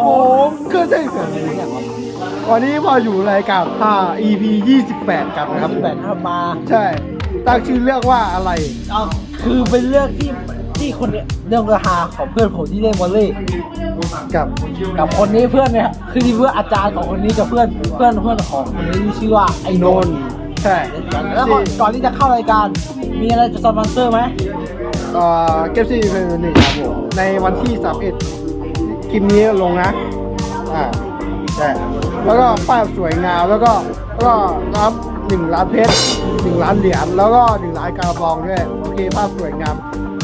ครับผมก็ใช่เสียงนี้วันนี้มาอยู่รายการ5 EP 28 กันนะครับแปดห้ามาใช่ตั้งชื่อเรื่องว่าอะไร เอาคือเป็นเรื่องที่ที่คนเนี้ยเรื่องราคาของเพื่อนผมที่เล่นวอลเลย์กับกับคนนี้เพื่อนเนี่ยคือที่เพื่อนอาจารย์ของคนนี้กับเพื่อนเพื่อนเพื่อนของคนนี้ที่ชื่อว่าไอ้นนท์ใช่แล้วก่อนก่อนที่จะเข้ารายการ มีอะไรจะสปอนเซอร์ไหมเอ่อเกมซีเป็นหนึ่งครับผมในวันที่31 คลิปนี้ลงนะ อ่าใช่แล้วก็ป้ายสวยงามแล้วก็แล้วก็รับหนึ่งล้านเพชรหนึ่งล้านเหรียญแล้วก็หนึ่งล้านการบองด้วยโอเคภาพสวยงาม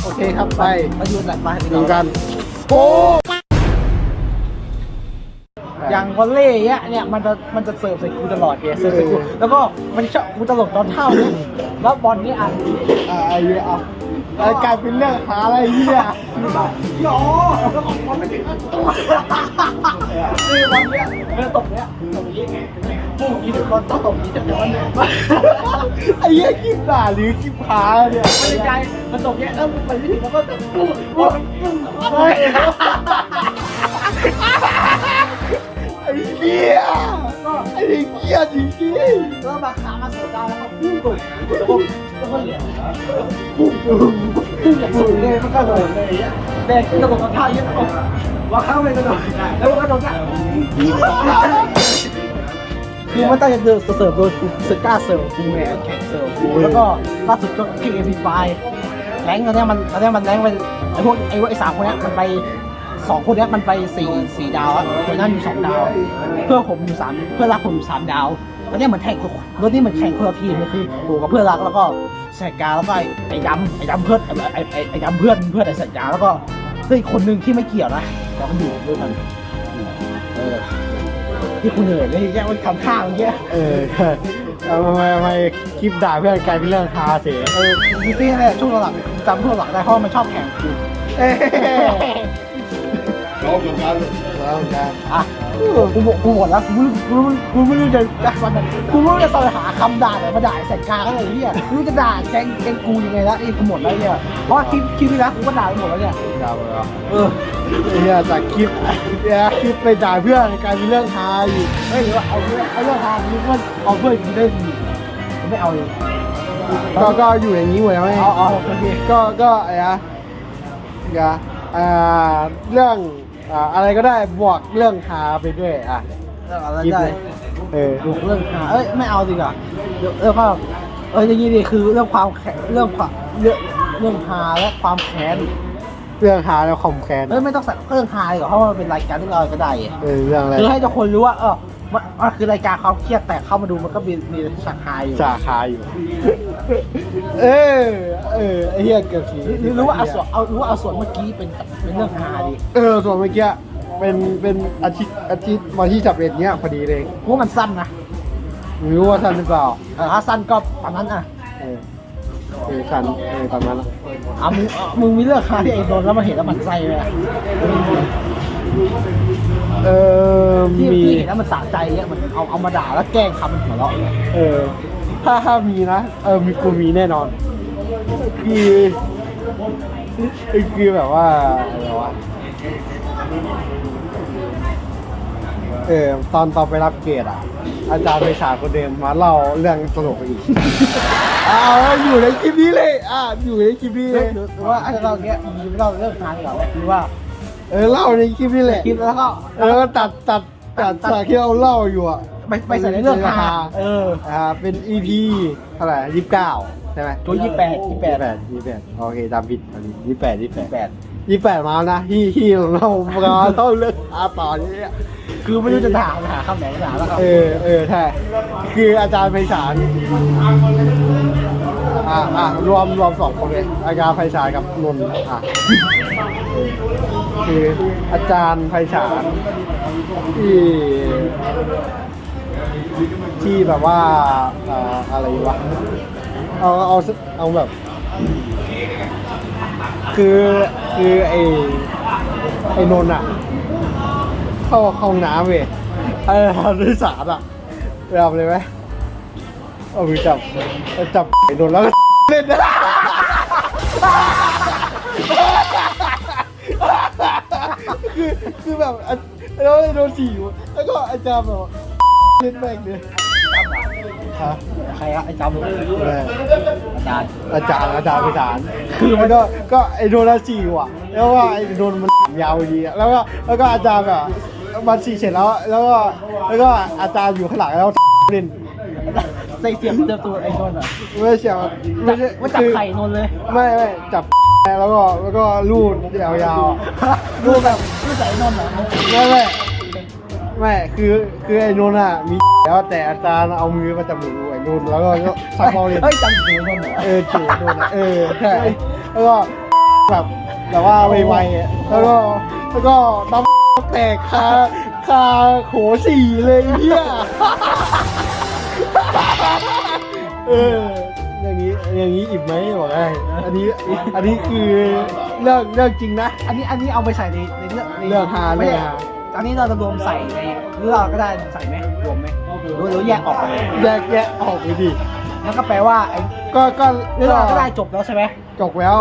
โอเคครับไปมาอยู่ไหนมาให้ดูกันโอ้อย่างวอลเล่เนี้ยเนี่ยมันจะมันจะเสิร์ฟใส่กูตลอดเกเสิร์ฟใส่กูแล้วก็มันชอบกูตลกตอนเท่าเนี่ยแล้วบอลนี่อะอ่าไอ้เหี้ยเอา รายการเป็นเรื่องหาอะไรเหี้ยหยอแล้วก็บอลไม่ถึงตัวคือบอลเนี้ยเออตบเนี้ยตบนี้ปุ๊บอีกบอลต้องตบนี้จะเป็นวันนี้ไอ้เหี้ยคลิปด่าหรือคลิปหาเนี่ยไม่ได้ใจมันตบเนี้ยแล้วมันไปไม่ถึงแล้วก็ปุ๊บปุ๊บปุ๊บเฮ้ยไอ้เหี้ยไอ้เหี้ยจริงแล้วบางครั้งมาเสิร์ฟได้แล้วก็ปุ๊บปุ๊บแล้วก็แล้วก็เหรียญปุ๊บ สูงเลยมันก็โดดเลยอย่างเงี้ยแต่กระกระท่าเยอะว่าข้าวไปกระโดดแล้วกระโดดได้คือมันตั้งใจเสิร์ฟโดยสก้าเสิร์ฟกูแมนแข่งเสิร์ฟกูแล้วก็ล่าสุดก็คิกเอฟีไฟแรงตอนนี้มันตอนนี้มันแรงไปไอพวกไอ้พวกไอ้สามคนนี้มันไปสองคนนี้มันไปสี่สี่ดาวอะคนนั้นอยู่สองดาว เพื่อผมอยู่สามเพื่อรักผมอยู่สามดาว ตอนเนี้ยเหมือนแข่งรถนี่เหมือนแข่งคนละทีมเลยคือกูกับเพื่อนรักแล้วก็แสกกาแล้วก็ไอ้ไอ้ดำไอ้ดำเพื่อนไอ้ไอ้ไอ้ไอ้ดำเพื่อนเพื่อนไอ้แสกกาแล้วก็เฮ้ยคนหนึ่งที่ไม่เกี่ยวนะแต่มันอยู่ด้วยกันเออที่คุณเหนื่อยเลยแย่มันทำท่าเมื่อกี้ๆเออใช่เอาทำไมทำไมคลิปด่าเพื่อนกลายเป็นเรื่องฮาเสียเออมีตี้เนี่ยช่วงหลังจำช่วงหลังได้เพราะมันชอบแข่งกูเอ้ยร้องเหมือนกันแล้ว กันอะกูบอกกูหมดแล้วกูไม่กูไม่กูไม่รู้จะจะมันกูไม่รู้จะตอยหาคำด่าไหนมาด่าไอ้แสกกลางอะไรเงี้ยไม่รู้จะด่าแกงแกงกูยังไงละไอ้กูหมดแล้วเนี่ยเพราะว่าคลิปคลิปที่แล้วกูก็ด่าไปหมดแล้วเนี่ยด่าไปแล้วเออไอ้เหี้ยจากคลิปเนี่ยคลิปไปด่าเพื่อนกลายเป็นเรื่องฮาอีกไม่หรือว่าเอาเรื่องเอาเรื่องทางนี้ก็เอาเพื่อนกูได้ดีกูไม่เอาเลยก็ก็อยู่อย่างนี้หมดแล้วไงเอาเอาโอเคก็ก็ไอ้อะเดี๋ยวอ่าเรื่อง อ่าอะไรก็ได้บวกเรื่องฮาไปด้วยอะเรื่องอะไรคลิปได้เนี่ยเออดูเรื่องหาเอ้ยไม่เอาดีกว่าเรื่องเรื่องความเอ้ยอย่างนี้ดีคือเรื่องความแค้นเรื่องความเรื่องเรื่องหาและความแค้นเรื่องฮาแล้วคอมแคนเอ้ยไม่ต้องใส่เรื่องหาดีกว่าเพราะว่ามันเป็นรายการที่เราก็ได้เออเรื่องอะไรคือให้ทุกคนรู้ว่าเออ มันมันคือรายการความเครียดแต่เข้ามาดูมันก็มีมีฉากฮาอยู่สาขาอยู่ เออ เออไอ้เหี้ยเกือบสีหรือรู้ว่าเอาส่วนเอารู้ว่าเอาส่วนเมื่อกี้เป็นเป็นเรื่องฮาดีเออส่วนเมื่อกี้เป็นเป็นอาทิตย์อาทิตย์วันที่จับเอ็ดเนี้ยพอดีเลยเพราะมันสั้นนะไม่รู้ว่าทันหรือเปล่าเออถ้าสั้นก็ประมาณนั้นอะเออเออทันเออประมาณนั้นเอามึงเอามึงมีเรื่องฮาที่ไอ้โดนแล้วมาเห็นแล้วมันไส้เลยอะ เออที่มี ที่เห็นแล้วมันสะใจเนี่ยมันเอาเอามาด่าแล้วแกล้งทำมันหัวเราะเนี่ยเออ ถ้าถ้ามีนะ เออ มีกูมีแน่นอน คือคือแบบว่าอะไรวะ เออ ตอนตอนไปรับเกรดอะ อาจารย์ไปฉายคนเดิมมาเล่าเรื่องตลกอีกอ้าวอยู่ในคลิปนี้เลย อ่าอยู่ในคลิปนี้หเลรือยหรือว่าไอ้เราเนี้ยมีเล่าเรื่องฮาดีกว่าไหมคือว่า เออเล่าในคลิปนี้แหละ คลิปแล้วก็เออตัดตัดตัดฉากที่เราเล่าอยู่อะไปไปใส่ในเรื่องฮาเอออ่าเป็น EP เท่าไหร่ยี่สิบเก้าใช่ไหมตัวยี่แปดยี่แปดแปดยี่แปดโอเคตามผิดอันนี้ยี่แปดยี่แปดแปดยี่แปดมาแล้วนะที่ที่เราเราเล่าเรื่องอาต่อนี้คือไม่รู้จะด่าหาคำไหนมาด่าแล้วครับเออเออใช่คืออาจารย์ไพศาลอ่าอ่ารวมรวมสองคนเลยอาจารย์ไพศาลกับนนท์อะเออ คืออาจารย์ไพศาลที่ที่แบบว่าอะไรวะเอาเอาเอาแบบ คือคือไอไอนนท์อะ เข้าเข้าห้องน้ำเว้ยไอ้ทำด้วยสารอะไปทำเลยไหมเอาไปจับจับไอ้นนท์แล้วก็เล่นนะ คือคือแบบอะแล้วโดนสี่แล้วก็อาจารย์แบบเล่นแม่งเลยฮะใครอะไอ้จำแม่อาจารย์อาจารย์อาจารย์อาจารย์คือมันก็ก็ไอโดนละสี่ว่ะ แล้วว่าไอโดนมันยาวดีอะแล้วก็แล้วก็อาจารย์แบบมันสี่เสร็จแล้วแล้วก็แล้วก็อาจารย์อยู่ข้างหลังแล้วเล่นใส่เสียบเติมตัวไอ้นนท์อะไม่ใช่ไม่ใช่ว่าจับคือไข่นนท์เลย ไม่ไม่จับแล้วก็แล้วก็ลูดยาวๆอะรูปแบบรูป ใส่ไอ้นนท์เหรอไม่ไม่ไม่คือคือไอ้นนท์อะมีแล้วแต่อาจารย์เอามือมาจับมือไอ้นนท์แล้วก็ซักบอลเลยเฮ้ยจำถูกนนท์เหรอเออจูบนนท์อะเออใช่แล้วก็แบบแบบว่าไวๆอะแล้วก็แล้วก็น้ำแตกคาคาโขสี่เลยเฮียเอออย่างนี้อย่างนี้อิ่มไหมบอกให้อันนี้อันนี้คือเรื่องเรื่องจริงนะ อันนี้อันนี้เอาไปใส่ในใน เรื่องในเรื่องฮาไม่เรื่องใช่ฮาอันนี้เราจะรวมใส่ในหรือเราก็ได้ใส่ไหมรวมไหมหรือหรือแยกออกไปเลยแยกแยะออกไปดิแล้วก็แปลว่าไอ้ก็ก็เรื่องเราก็ได้จบแล้วใช่ไหมจบแล้ว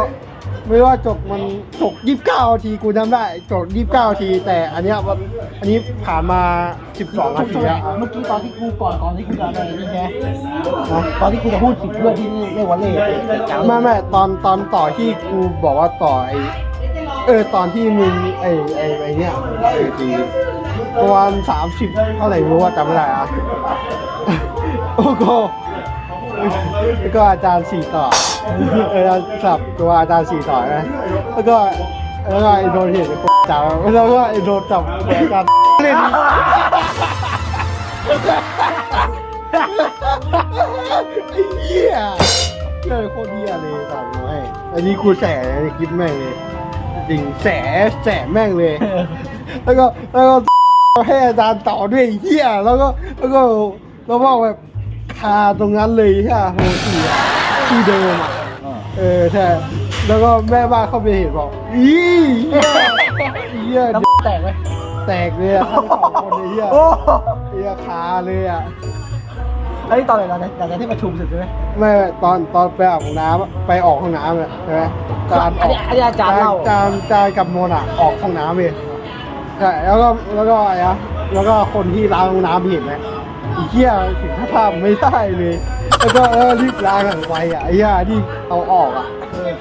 ไม่ว่าจบมันจบยี่สิบเก้าทีกูจำได้จบยี่สิบเก้าที แต่อันเนี้ยมันอันนี้ผ่านมาสิบสองนาทีแล้วเมื่อกี้ตอนที่กูก่อนก่อนที่กูจะอะไรนี่ไงตอนที่กูจะพูดถึงเรื่องที่เรื่องวันเล่จังไม่ไม่ตอนตอนต่อที่กูบอกว่าต่อไอ เออตอนที่มึงไอไอไอเนี้ยไอทีประมาณสามสิบเท่าไหร่ไม่รู้ว่าจำไม่ได้อะโอ้โหแล้วก็อาจารย์สี่ต่อเออสับตัวอาจารย์สี่ต่อนะแล้วก็แล้วก็ไอโดนเห็นจับแล้วก็ไอโดนจับอาจารย์เล่นไอ้เหี้ยเลยโคตรเหี้ยเลยตอบน้อยอันนี้กูแสในคลิปแม่งเลย จริงแสแสแม่งเลย แล้วก็แล้วก็ให้อาจารย์ต่อด้วยไอ้เหี้ยแล้วก็แล้วก็แล้วบอกแบบคาตรงนั้นเลยใช่ไหมโหสี่อะที่เดิมอะเออใช่แล้วก็แม่บ้านเข้าไปเห็นบอกอีเหี้ยเหี้ยแล้วแตกไหมแตกเลยอะทั้งสองคนเลยเหี้ยโอ้เหี้ยคาเลยอะ อันนี้ตอนไหนเราหลังจากที่ประชุมเสร็จใช่ไหมไม่ไม่ตอนตอนไปอาบน้ำอะไปออกห้องน้ำอะใช่ไหมจานออันอกนี้อันนี้อาจารย์เล่าจานจานกับโมนอะออกห้องน้ำเองใช่แล้วก็แล้วก็อะไรอะแล้วก็คนที่ล้างห้องน้ำเห็นไหมไอ้เหี้ยถึงถ้าภาพไม่ได้เลยแล้วก็เออรีบล้างอย่างไวอะไอ้เหี้ยที่เอาออกอะเออ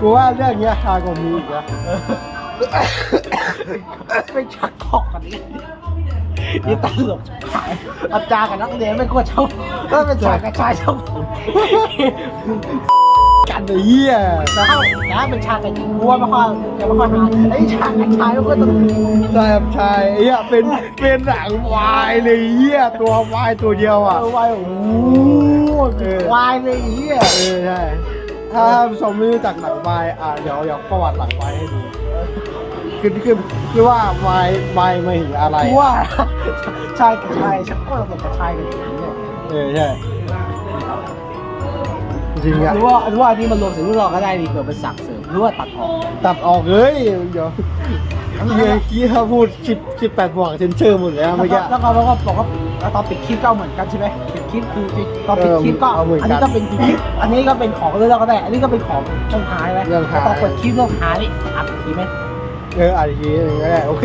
กูว่าเรื่องเนี้ยทากว่ามีอีกนะไม่ชักคอกกันนี่ นี่ตลกขายอาจารย์กับนักเรียนไม่ควรเช่าก็เป็นชายกับชายเช่ากันไอ้เหี้ยแต่ถ้าแต่ถ้าเป็นชายกับหญิงกูว่าไม่ค่อยจะไม่ค่อยหาไอ้ชายกับชายมันก็ต้องใช่ครับใช่ไอ้เหี้ยเป็นเป็นหนังวายเลยไอ้เหี้ยตัววายตัวเดียวเออะอวายโอ้โหวายเลยไอ้เหี้ยเออใช่ถ้าท่านผู้ชมไม่รู้จักหนังวายอะเดี๋ยวเดี๋ยวประวัติหลังวายให้ดู คือคือคือว่าวายวายมาถึงอะไรกูว่าชายกับชายชักก็ต้องกับชายกับหญิงเนี่ยเออใช่จริงอะหรือว่าหรือว่าอันนี้มันรวมถึงลูกเราก็ได้ดีเกิดเป็นสักเสริมหรือว่าตัดออกตัดออกเลยเดี๋ยวเฮียกี้เขาพูดสิบสิบแปดบวกเซนเซอร์หมดเลยนะเมื่อกี้แล้วก็แล้วก็บอกว่าแล้วตอนปิดคลิปก็เหมือนกันใช่ไหมปิดคลิปคือตอนปิดคลิปก็เออเอาเหมือนกันอันนี้ก็เป็นปิดคลิปอันนี้ก็เป็นของเรื่องเราก็ได้ อันนี้ก็เป็นของเรื่องหายไหมเรื่องหายตอนเปิดคลิปเรื่องหายนี่อัดอีกทีไหม เอออ่านอีกทีหนึงก็ได้โอเค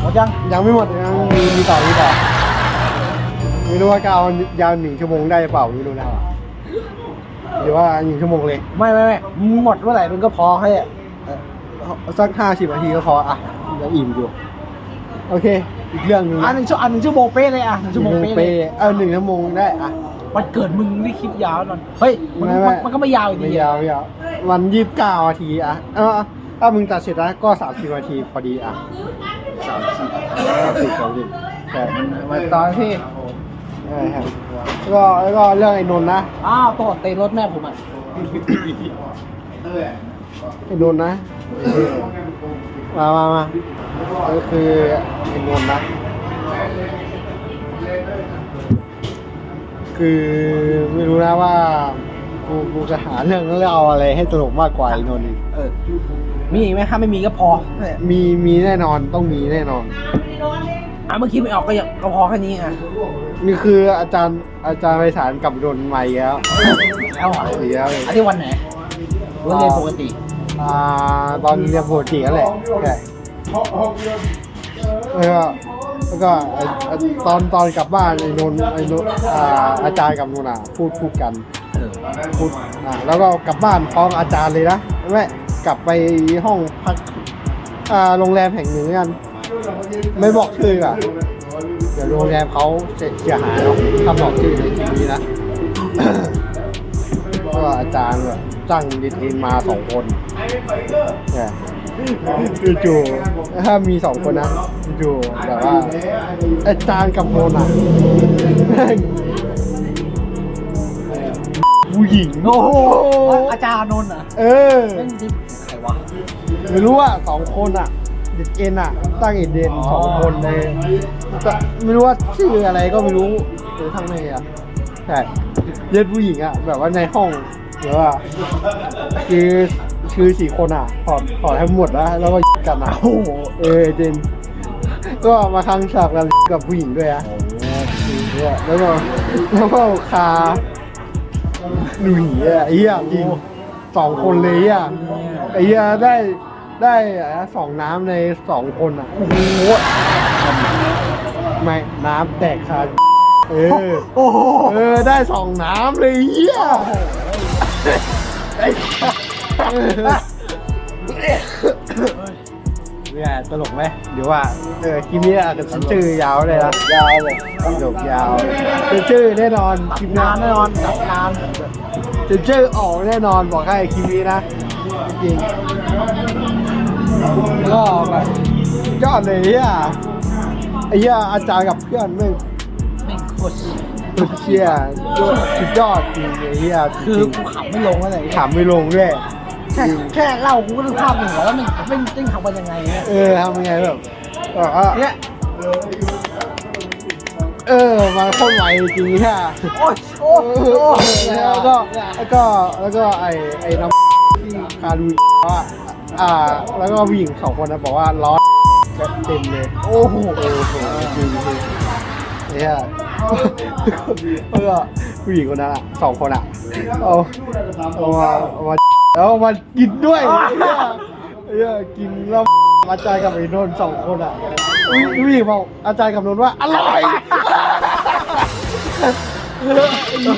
หมดยังยังไม่หมดยังมีมีต่อมีต่อไม่รู้ว่าจะเอายาวหนึ่งชั่วโมงได้หรือเปล่าไม่รู้นะหรือว่าหนึ่งชั่วโมงเลย ไม่ไม่ไม่หมดเมื่อไหร่มันก็พอแค่เอ่อสักห้าสิบนาทีก็พออะจะอิ่มอยู่โอเค อีกเรื่องหนึงอันหนึ่งชั่วอันหนึ่งชั่วโมงเป๊ะเลยอะหนึ่งชั่วโมงเป๊ะเปเลยย์เออหนึ่งชั่วโมงได้อะวันเกิดมึงนี่คลิปยาวหน่อยเฮ้ยมันไม่ไม่มันมันก็ไม่ยาวอยู่ไม่ดียาวไม่ยาววันยี่สิบเก้านาทีอะเออ ถ้ามึงตัดเสร็จแล้วก็สามสิบนาทีพอดีอะสามสิบสามสิบสามสิบใช่มาตอนที่ใช่ครับแล้วก็แล้วก็เรื่องไอ้นนท์นะอ้าวตัวเตะรถแม่ผมอะไอ้นนท์นะมามามาก็คือไอ้นนท์นะ คือไม่รู้นะว่ากูกูจะหาเรื่องแล้วเอาอะไรให้ตลกมากกว่าไอ้นนท์อีกเออ มีอีกไหมถ้าไม่มีก็พอเนี่ยมีมีแน่นอนต้องมีแน่นอน อะเมื่อกี้ไม่ออกก็ยังก็พอแค่นี้อะนี่คืออาจารย์อาจารย์ไปสารกับโดนใหม่แล้วแล้วเหรอเสียเลยอันนี้วันไหนวันเรียนปกติ อ่าตอนเรียนปกตินั่นแหละใช่แล้วก็แล้วก็ไอ้ไอ้ตอนตอนกลับบ้านไอ้นนท์ไอ้นนท์อ่าอาจารย์กับนนท์อะพูดพูดกันเออพูดอ่าแล้วก็กลับบ้านพร้อมอาจารย์เลยนะไม่ กลับไปห้องพักอ่าโรงแรมแห่งหนึ่งกัน ไม่บอกชื่ออะ เดี๋ยวโรงแรมเขาเสียหายเนาะถ้าบอกชื่อในคลิปนี้นะ ก็อาจารย์แบบจ้างดิทีนมาสองคนเนี่ยจู่ๆถ้ามีสองคนนะจู่ๆแบบว่าอาจารย์กับโมนอะ ผู้หญิงโอ้โหอาจารย์นนท์อะเออเป็นดิใครวะไม่รู้ว่าสองคนอะเด็กเอ็นอะ ตั้งเอ็นเดนสองคนเลยแต่ไม่รู้ว่าชื่ออะไรก็ไม่รู้หรือทางไหนอะใช่เย็ดผู้หญิงอะ แบบว่าในห้องหรือว่าคือคือสี่คนอะถอดถอดให้หมดแล้วแล้วก็กันอะโอ้โหเออเจนก็มาครั้งฉากกันกับผู้หญิงด้วยอะเนี่ยแล้วก็แล้วก็คา หนุ่ยอะไอ้เหี้ยจริงสองคนเลยอะไอ้เหี้ยได้ได้อะไรนะสองน้ำในสองคนอะโอ้โหไม่น้ำแตกคาเออโอ้โหเออได้สองน้ำเลยเหี้ยไอ้เนี่ยตลกไหมหรือว่าเออคลิปนี้อาจจะชื่อยาวเลยนะยาวเลยจบยาวเป็นชื่อแน่นอนคลิปหนานแน่นอนตัดนาน จะชื่อออกแน่นอนบอกให้คลิปนี้นะ จริงๆก็แบบยอดเลยเนี่ยไอ้เหี้ยอาจารย์กับเพื่อนไม่งไม่งโคตรสุดเชี่ยสุดยอดจริงไอ้เหี้ยคือกูขำไม่ลงอะไรถามไม่ลงด้วยแค่แค่เล่ากูก็นึกภาพหนึ่งแล้วว่ามันเป็นเป็นทำกันยังไงเนี่ยเออทำยังไงแบบแบบว่าเนี่ยเออมันโคตรไวจริงๆค่ะโอ้ยโอ้ยแล้วก็แล้วก็แล้วก็ไอไอน้ำที่คาดูว่าอ่า แล้วก็ผู้หญิงสองคนนะบอกว่าร้อนเต็มเลย โอ้โหโอ้โหจริงจริงเนี่ยแล้วก็ผู้หญิงคนนั้นอะสองคนอะเอาเอามาเอามาแล้วมากินด้วยเนี่ยเนี่ยกินแล้วอาจารย์กับไอ้นนท์สองคนอะ ผู้หญิงบอกอาจารย์กับนนท์ว่า อร่อย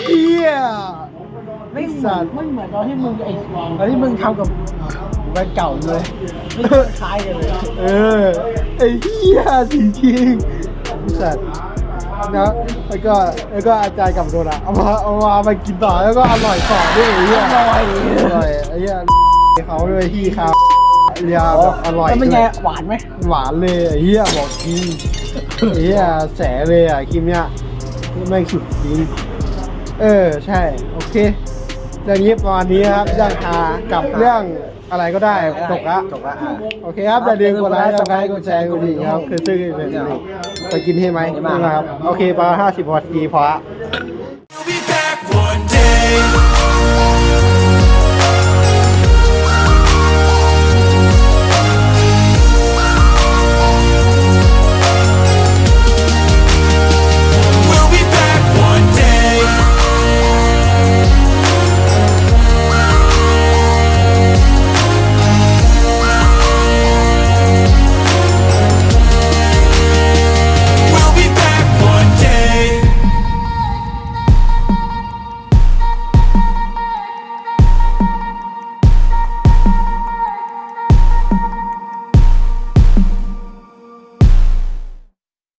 เฮียไม่เหมือนไม่เหมือนตอนที่มึงไอ้ตอนที่มึงทำกับแฟนเก่าเลยไม่คล้ายกันเลยเออไอ้เฮียจริงๆสัตว์นะแล้วก็แล้วก็อาจารย์กับโดนอะเอามาเอามาไปกินต่อแล้วก็อร่อยต่อด้วยไอ้เฮียอร่อยอร่อยไอ้เฮียเขาด้วยที่เขา เรียแบบอร่อยแล้วไงยหวานไหมหวานเลยเฮียบอกจริงเฮียแสเลยอะคิมเนี่ยไม่สุดจริงเออใช่ โอเคเรื่องนี้ประมาณนี้ครับเรื่องคากับเรื่องอะไรก็ได้ตกละโอเคครับอย่าลืมกดไลค์กดไลค์กดแชร์กดดีครับ คือซื้อเป็นไปกินให้ไหมไม่ครับ โอเคปลาห้าสิบพอดีพอละ